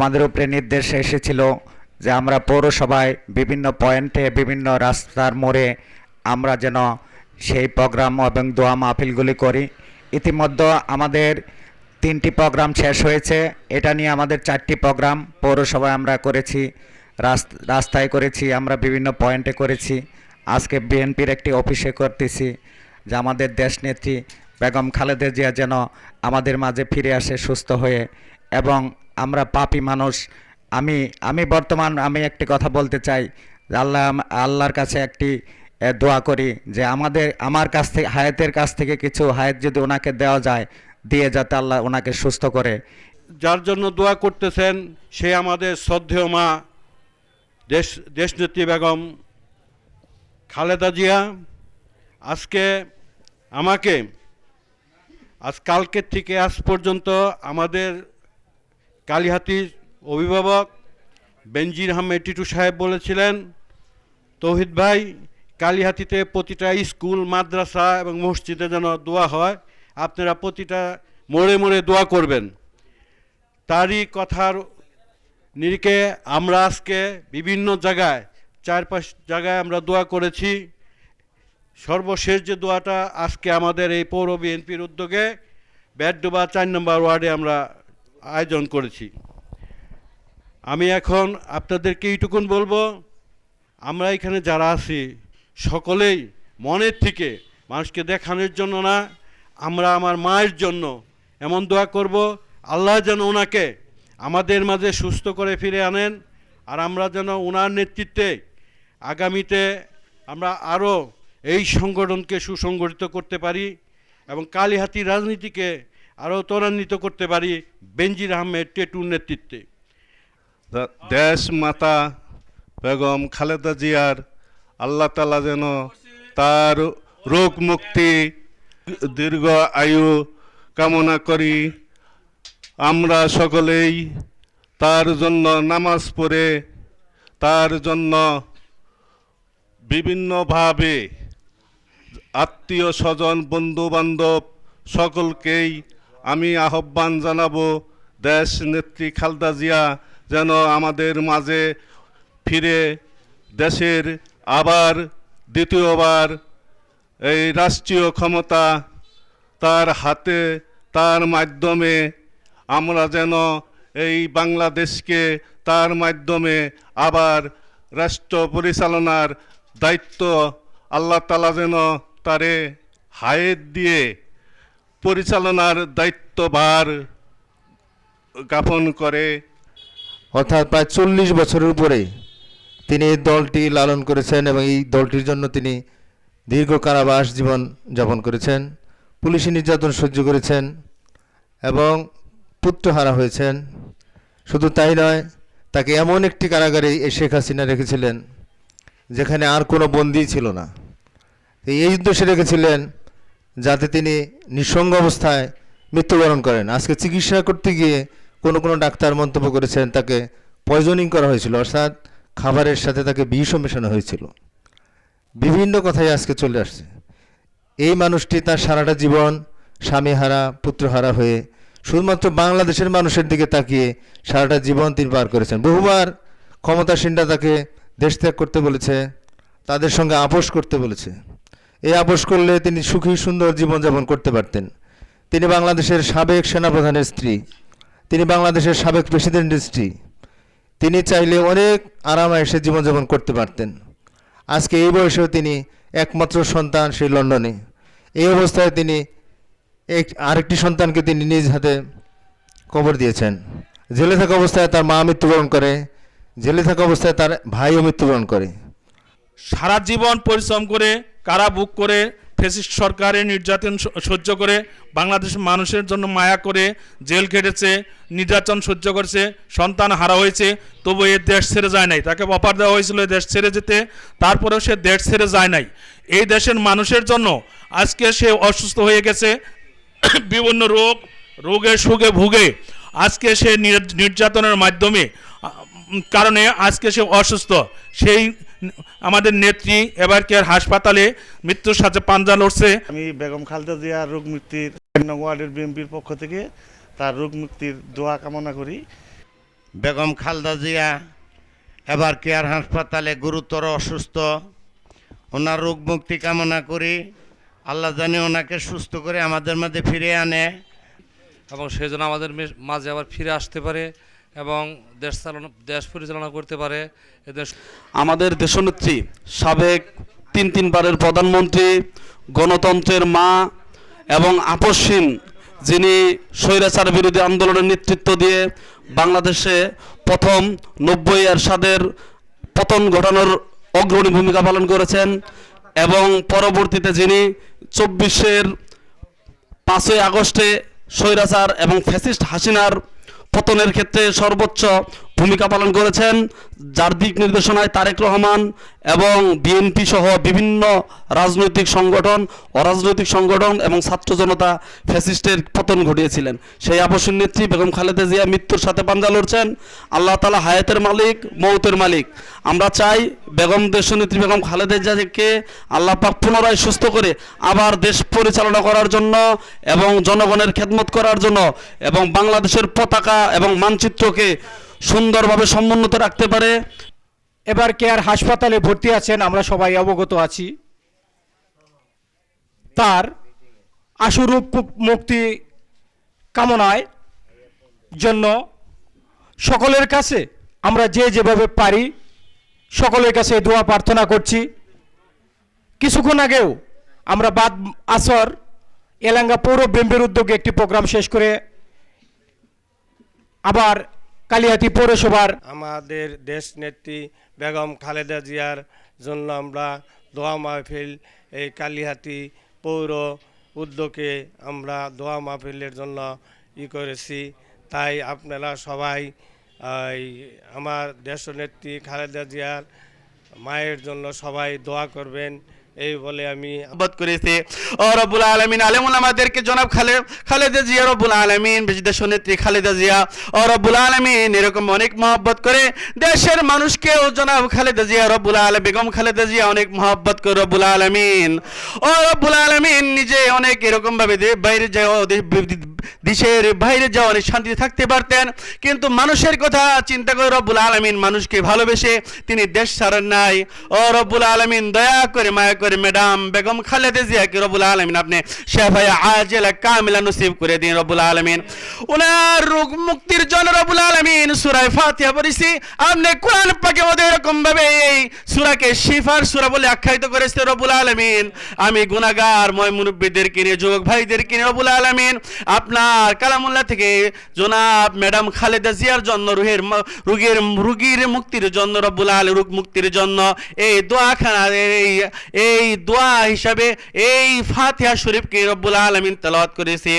আমাদের উপরে নির্দেশ এসেছিল যে আমরা পৌরসভায় বিভিন্ন পয়েন্টে বিভিন্ন রাস্তার মোড়ে আমরা যেন সেই প্রোগ্রাম এবং দোয়া মাহফিলগুলি করি। ইতিমধ্যে আমাদের তিনটি প্রোগ্রাম শেষ হয়েছে। এটা নিয়ে আমাদের চারটি প্রোগ্রাম পৌরসভায় আমরা করেছি রাস- রাস্তায় করেছি, আমরা বিভিন্ন পয়েন্টে করেছি। আজকে বিএনপির একটি অফিসে করতেছি যে আমাদের দেশনেত্রী বেগম খালেদা জিয়া যেন আমাদের মাঝে ফিরে আসে সুস্থ হয়ে। এবং আমরা পাপি মানুষ। আমি আমি বর্তমান আমি একটি কথা বলতে চাই। আল্লাহ, আল্লাহর কাছে একটি দোয়া করি যে আমাদের, আমার কাছ থেকে, হায়াতের কাছ থেকে কিছু হায়াত যদি ওনাকে দেওয়া যায়, দিয়ে যাতে আল্লাহ ওনাকে সুস্থ করে। যার জন্য দোয়া করতেছেন সে আমাদের শ্রদ্ধেয় মা, দেশ, দেশনেত্রী বেগম খালেদা জিয়া। আজকে আমাকে, আজ কালকের থেকে আজ পর্যন্ত আমাদের কালীহাতির অভিভাবক বেনজির আহমেদ টিটু সাহেব বলেছিলেন, তৌহিদ ভাই, কালীহাতিতে প্রতিটা স্কুল, মাদ্রাসা এবং মসজিদে যেন দোয়া হয়, আপনারা প্রতিটা মোড়ে মোড়ে দোয়া করবেন। তারই কথার নিরিখে আমরা আজকে বিভিন্ন জায়গায় চার পাঁচ জায়গায় আমরা দোয়া করেছি। সর্বশেষ যে দোয়াটা আজকে আমাদের এই পৌর বিএনপির উদ্যোগে ব্যাডডোবা চার নম্বর ওয়ার্ডে আমরা আয়োজন করেছি। আমি এখন আপনাদেরকে এইটুকুন বলব, আমরা এখানে যারা আছি, সকলেই মনের থেকে মানুষকে দেখানোর জন্য না, আমরা আমার মায়ের জন্য এমন দোয়া করব, আল্লাহ যেন ওনাকে আমাদের মাঝে সুস্থ করে ফিরে আনেন, আর আমরা যেন ওনার নেতৃত্বে আগামীতে আমরা আরও এই সংগঠনকে সুসংগঠিত করতে পারি এবং কালীহাতি রাজনীতিকে আরও ত্বরান্বিত করতে পারি বেনজির আহমেদ টেটুর নেতৃত্বে। দেশ মাতা বেগম খালেদা জিয়ার আল্লাহ তালা যেন তার রোগ মুক্তি, দীর্ঘ আয়ু কামনা করি। আমরা সকলেই তার জন্য নামাজ পড়ে, তার জন্য বিভিন্নভাবে আত্মীয় স্বজন বন্ধু বান্ধব সকলকেই আমি আহ্বান জানাব দেশ নেত্রী খালদা জিয়া যেন আমাদের মাঝে ফিরে দেশের আবার দ্বিতীয়বার এই রাষ্ট্রীয় ক্ষমতা তার হাতে, তার মাধ্যমে আমরা যেন এই বাংলাদেশকে তার মাধ্যমে আবার রাষ্ট্র পরিচালনার দায়িত্ব আল্লাহ তালা যেন তারে হায়ের দিয়ে পরিচালনার দায়িত্বভার জ্ঞাপন করে। অর্থাৎ প্রায় চল্লিশ বছরের উপরে তিনি এই দলটি লালন করেছেন এবং এই দলটির জন্য তিনি দীর্ঘ কারাবাস জীবন যাপন করেছেন, পুলিশি নির্যাতন সহ্য করেছেন এবং পুত্রহারা হয়েছেন। শুধু তাই নয়, তাকে এমন একটি কারাগারে শেখ হাসিনা রেখেছিলেন, যেখানে আর কোনো বন্দী ছিল না। এই উদ্দেশ্যে রেখেছিলেন যাতে তিনি নিঃসঙ্গ অবস্থায় মৃত্যুবরণ করেন। আজকে চিকিৎসা করতে গিয়ে কোনো কোনো ডাক্তার মন্তব্য করেছেন, তাকে পয়জনিং করা হয়েছিল, অর্থাৎ খাবারের সাথে তাকে বিষও মেশানো হয়েছিল। বিভিন্ন কথাই আজকে চলে আসছে। এই মানুষটি তার সারাটা জীবন স্বামীহারা, পুত্রহারা হয়ে শুধুমাত্র বাংলাদেশের মানুষের দিকে তাকিয়ে সারাটা জীবন তিনি পার করেছেন। বহুবার ক্ষমতাসীনরা তাকে দেশ ত্যাগ করতে বলেছে, তাদের সঙ্গে আপোষ করতে বলেছে। এই আপোষ করলে তিনি সুখী, সুন্দর জীবনযাপন করতে পারতেন। তিনি বাংলাদেশের সাবেক সেনাপ্রধানের স্ত্রী। তিনি বাংলাদেশের সাবেক প্রেসিডেন্টের স্ত্রী। তিনি চাইলে অনেক আরামে এসে জীবনযাপন করতে পারতেন। আজকে এই বয়সেও তিনি একমাত্র সন্তান সেই লন্ডনে। এই অবস্থায় তিনি এক, আরেকটি সন্তানকে তিনি নিজ হাতে কবর দিয়েছেন। জেলে থাকা অবস্থায় তার মা মৃত্যুবরণ করে। জেলে থাকা অবস্থায় তার ভাইও মৃত্যুবরণ করে। সারা জীবন পরিশ্রম করে কারা বুক করে ফেসিস্ট সরকারের নির্যাতন সহ্য করে বাংলাদেশের মানুষের জন্য মায়া করে জেল খেটেছে, নির্যাতন সহ্য করেছে, সন্তান হারা হয়েছে, তবু এ দেশ ছেড়ে যায় নাই। তাকে অফার দেওয়া হয়েছিল এ দেশ ছেড়ে যেতে, তারপরেও সে দেশ ছেড়ে যায় নাই। এই দেশের মানুষের জন্য আজকে সে অসুস্থ হয়ে গেছে, বিভিন্ন রোগ, রোগে সুগে ভুগে। আজকে সে নির- নির্যাতনের মাধ্যমে কারণে আজকে সে অসুস্থ। সেই আমাদের নেত্রী এবার কেয়ার হাসপাতালে মৃত্যুর সাথে পাঞ্জা লড়ছে? আমি বেগম খালেদা জিয়ার রোগ মুক্তির ওয়ার্ডের বিএনপির পক্ষ থেকে তার রোগ মুক্তির দোয়া কামনা করি। বেগম খালদা জিয়া এবার কেয়ার হাসপাতালে গুরুতর অসুস্থ ওনার রোগ মুক্তি কামনা করি। আল্লাহ জানি ওনাকে সুস্থ করে আমাদের মাঝে ফিরে আনে। এবং সেই জন্য আমাদের মাঝে আবার ফিরে আসতে পারে। এবং দেশ চালনা, দেশ পরিচালনা করতে পারে আমাদের দেশনেত্রী, সাবেক তিন তিনবারের প্রধানমন্ত্রী, গণতন্ত্রের মা এবং আপসহীন যিনি স্বৈরাচার বিরোধী আন্দোলনের নেতৃত্ব দিয়ে বাংলাদেশে প্রথম নব্বই এরশাদের পতন ঘটানোর অগ্রণী ভূমিকা পালন করেছেন এবং পরবর্তীতে যিনি চব্বিশের পাঁচই আগস্টে স্বৈরাচার এবং ফ্যাসিস্ট হাসিনার পতনের ক্ষেত্রে সর্বোচ্চ ভূমিকা পালন করেছেন, যার দিক নির্দেশনায় তারেক রহমান এবং বিএনপি সহ বিভিন্ন রাজনৈতিক সংগঠন, অরাজনৈতিক সংগঠন এবং ছাত্র জনতা ফ্যাসিস্টের পতন ঘটিয়েছিলেন। সেই আপসীন নেত্রী বেগম খালেদা জিয়া মৃত্যুর সাথে পাঞ্জা লড়ছেন। আল্লাহ তালা হায়াতের মালিক, মৌতের মালিক। আমরা চাই বেগম দেশনেত্রী বেগম খালেদা জিয়াকে আল্লাহ পাক পুনরায় সুস্থ করে আবার দেশ পরিচালনা করার জন্য এবং জনগণের খেদমত করার জন্য এবং বাংলাদেশের পতাকা এবং মানচিত্রকে সুন্দরভাবে সমুন্নত রাখতে পারে। এবার কেয়ার হাসপাতালে ভর্তি আছেন আমরা সবাই অবগত আছি। তার আশুরূপ মুক্তি কামনায় জন্য সকলের কাছে আমরা যে যেভাবে পারি সকলের কাছে দোয়া প্রার্থনা করছি। কিছুক্ষণ আগেও আমরা বাদ আসর এলাঙ্গা পৌর বেম্বের উদ্যোগে একটি প্রোগ্রাম শেষ করে আবার কালিয়াতি পৌরসভার আমাদের দেশ নেত্রী বেগম খালেদা জিয়ার জন্য আমরা দোয়া মাহফিল, এই কালিহাতি পৌর উদ্যোগে আমরা দোয়া মাহফিলের জন্য ই করেছি। তাই আপনারা সবাই আমার দেশনেত্রী খালেদা জিয়ার মায়ের জন্য সবাই দোয়া করবেন। এই বলে আমি মহব্বত করেছে। ও রব্বুল আলমিন, আলেমুল আমাদেরকে জনাব খালে খালেদা জিয়া রব্বুল আলমিন দেশ নেত্রী খালেদা জিয়া। ও রব্বুল আলমিন, এরকম অনেক মহব্বত করে দেশের মানুষকেও জনাব খালেদা জিয়া, রব্বুল আলম বেগম খালেদা জিয়া অনেক মহব্বত করে রব্বুল আলমিন। ও রব্বুল আলমিন, নিজে অনেক এরকম ভাবে দে- বাইরে যাওয়া দেশের বাইরে যাওয়া শান্তিতে থাকতে পারতেন। কিন্তু মানুষের কথা চিন্তা করে রব্বুল আলমিন মানুষকে ভালোবেসে তিনি দেশ ছাড়েন নাই। ও রব্বুল আলমিন, দয়া করে, মায়া করে ম্যাডাম বেগম খালেদা জিয়াকে রব্বুল আলমিন আপনি শেফাই আজেলা কামিলা নসিব করে দিন রব্বুল আলমিন। ওনার রোগ মুক্তির জন্য রব্বুল আলমিন সুরাই ফাতিহা পড়েছি। আপনি কোরআন পাকে মধ্যে এরকম ভাবে এই সুরাকে শিফার সুরা বলে আখ্যায়িত করেছে রব্বুল আলমিন। আমি গুনাগার ময় মুরব্বীদেরকে নিয়ে, যুবক ভাইদেরকে নিয়ে রব্বুল আলমিন। আপনার কালামুল্লাহ থেকে জোনাব ম্যাডাম খালেদা জিয়ার জন্য রুহের রুগের রুগীর রুগীর মুক্তির জন্য রব্বুল আল রোগ মুক্তির জন্য এই দোয়াখানা, এই এই দোয়া হিসাবে এই ফাতিহা শরীফকে রব্বুল আলমিন তলাত করেছে।